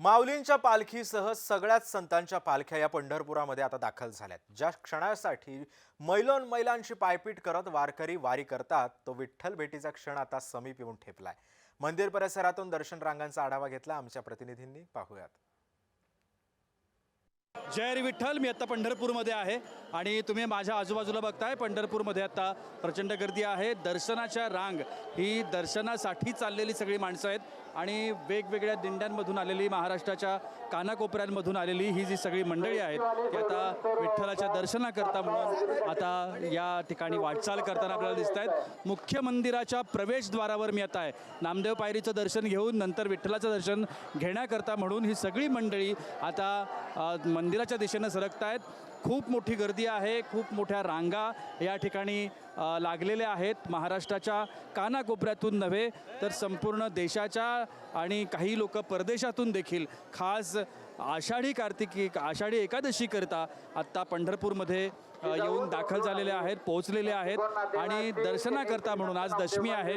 माऊलींच्या पालखीसह सगळ्याच संतांच्या पालख्या या पंढरपुरामध्ये आता दाखल झाल्यात. ज्या क्षणासाठी मैलोन मैलांची पायपीट करत वारकरी वारी करतात तो विठ्ठल भेटीचा क्षण आता समीप येऊन ठेपलाय. मंदिर परिसरातून दर्शन रांगांचा आढावा घेतला आमच्या प्रतिनिधींनी. पाहूयात. जय विठ्ठल मी आता पंढरपूरमध्ये आहे आणि तुम्ही माझ्या आजूबाजूला बघताय पंढरपूरमध्ये आता प्रचंड गर्दी आहे. दर्शनाच्या रांग ही दर्शनासाठी चाललेली सगळी माणसं आहेत आणि वेगवेगळ्या दिंड्यांमधून आलेली महाराष्ट्राच्या कानाकोपऱ्यांमधून आलेली ही जी सगळी मंडळी आहेत ती आता विठ्ठलाच्या दर्शनाकरता म्हणून आता या ठिकाणी वाटचाल करताना आपल्याला दिसत आहेत मुख्य मंदिराच्या प्रवेशद्वारावर मी आता आहे. नामदेव पायरीचं दर्शन घेऊन नंतर विठ्ठलाचं दर्शन घेण्याकरता म्हणून ही सगळी मंडळी आता अ, मंदिराच्या दिशेनं सरकत आहेत खूप मोठी गर्दी आहे खूप मोठ्या रांगा या ठिकाणी लागलेले आहेत. महाराष्ट्राच्या कानाकोपऱ्यातून नव्हे तर संपूर्ण देशाच्या आणि काही लोक परदेशातून देखील खास आषाढी कार्तिकी आषाढी एकादशीकरिता आत्ता पंढरपूरमध्ये येऊन दाखल झालेले आहेत पोहोचलेले आहेत आणि दर्शनाकरता म्हणून आज दशमी आहे.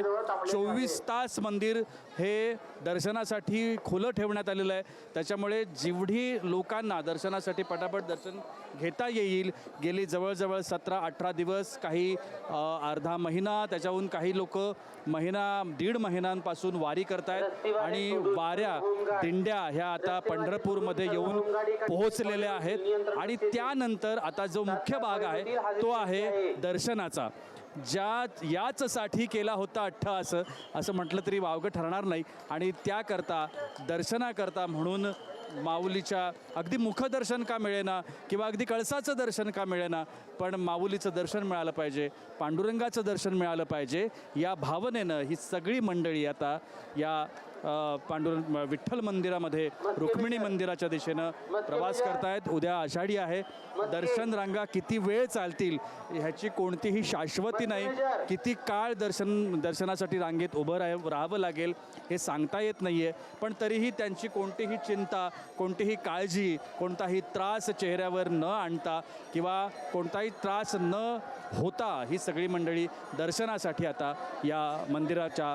चोवीस तास मंदिर हे दर्शनासाठी खुलं ठेवण्यात आलेलं आहे. त्याच्यामुळे जेवढी लोकांना दर्शनासाठी पटापट दर्शन घेता येईल गेली जवळजवळ सतरा अठरा दिवस काही अर्धा महिना त्याच्याहून काही लोक महिना दीड महिन्यांपासून वारी करतायत आणि वाऱ्या दिंड्या ह्या आता पंढरपूरमध्ये येऊन पोहोचलेल्या आहेत. आणि त्यानंतर आता जो मुख्य भाग आहे तो आहे दर्शनाचा. ज्या याचसाठी केला होता अठ्ठास असं म्हटलं तरी वावगं ठरणार नाही. आणि त्याकरता दर्शनाकरता म्हणून माऊलीच्या अगदी मुखदर्शन का मिळेना किंवा अगदी कळसाचं दर्शन का मिळेना पण माऊलीचं दर्शन मिळालं पाहिजे पांडुरंगाचं दर्शन मिळालं पाहिजे या भावनेनं ही सगळी मंडळी आता या अ, पांडुरंग विठ्ठल मंदिरामध्ये रुक्मिणी मंदिराच्या दिशेनं प्रवास करतायत. उद्या आषाढी आहे. दर्शन रांगा किती वेळ चालतील ह्याची कोणतीही शाश्वती नाही. किती काळ दर्शन दर्शनासाठी रांगेत उभं राह राहावं लागेल हे सांगता येत नाही आहे पण तरीही त्यांची कोणतीही चिंता कोणतीही काळजी कोणताही त्रास चेहऱ्यावर न आणता किंवा कोणताही त्रास न होता ही सगळी मंडळी दर्शनासाठी आता या मंदिराच्या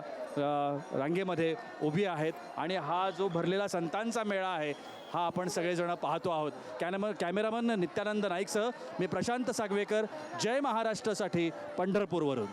रांगेमध्ये उभी आहेत आणि हा जो भरलेला संतांचा मेळा आहे हा आपण सगळेजण पाहतो आहोत. कॅनम कॅमेरामन नित्यानंद नाईकसह मी प्रशांत सागवेकर जय महाराष्ट्रसाठी पंढरपूरवरून.